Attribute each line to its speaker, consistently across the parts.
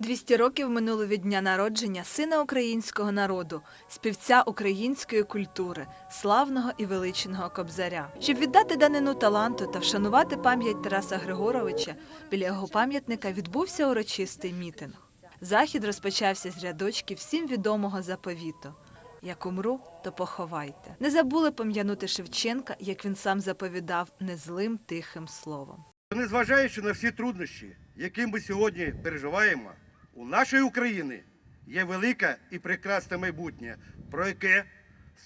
Speaker 1: 200 років минуло від дня народження сина українського народу, співця української культури, славного і величного кобзаря. Щоб віддати данину таланту та вшанувати пам'ять Тараса Григоровича, біля його пам'ятника відбувся урочистий мітинг. Захід розпочався з рядочків всім відомого заповіту. Як умру, то поховайте. Не забули пом'янути Шевченка, як він сам заповідав, незлим тихим словом.
Speaker 2: Незважаючи на всі труднощі, які ми сьогодні переживаємо, у нашої України є велике і прекрасне майбутнє, про яке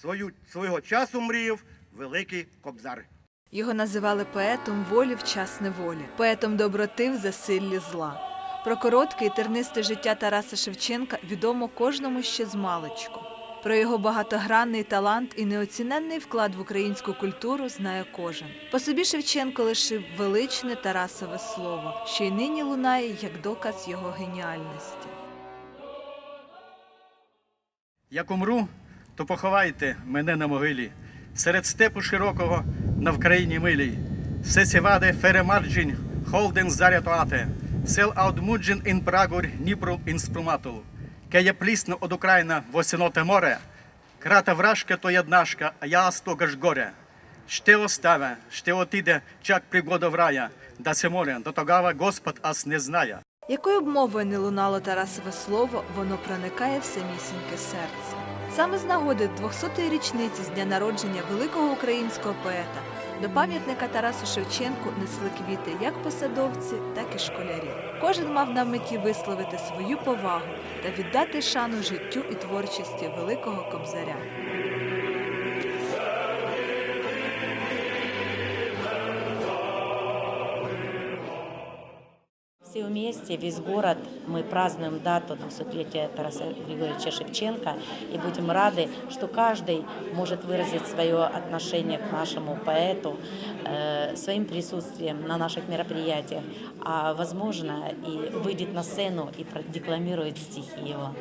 Speaker 2: свою, свого часу мріяв великий кобзар.
Speaker 1: Його називали поетом волі в час неволі, поетом доброти в засиллі зла. Про коротке і тернисте життя Тараса Шевченка відомо кожному ще з маличку. Про його багатогранний талант і неоціненний вклад в українську культуру знає кожен. По собі Шевченко лишив величне Тарасове слово, що й нині лунає як доказ його геніальності.
Speaker 3: Як умру, то поховайте мене на могилі, серед степу широкого на Вкраїні милій. Се сіваде феремарджінь, холден зарятуате, сел аудмуджін ін прагур ніпру інспруматул. Кея плісно од Україна в осіноте море, крата вражка то яднашка, а я астога ж горе. Ще оставе, ще отиде, чак пригода в рая, да се море, до тогава Господь ас не знає.
Speaker 1: Якою б мовою не лунало Тарасове слово, воно проникає в самісіньке серце. Саме з нагоди 200-ї річниці з дня народження великого українського поета до пам'ятника Тарасу Шевченку несли квіти як посадовці, так і школярі. Кожен мав на меті висловити свою повагу та віддати шану життю і творчості великого кобзаря.
Speaker 4: Все вместе, весь город, мы празднуем дату 200-летия Тараса Григорьевича Шевченко и будем рады, что каждый может выразить свое отношение к нашему поэту э, своим присутствием на наших мероприятиях, а возможно и выйдет на сцену и продекламирует стихи его.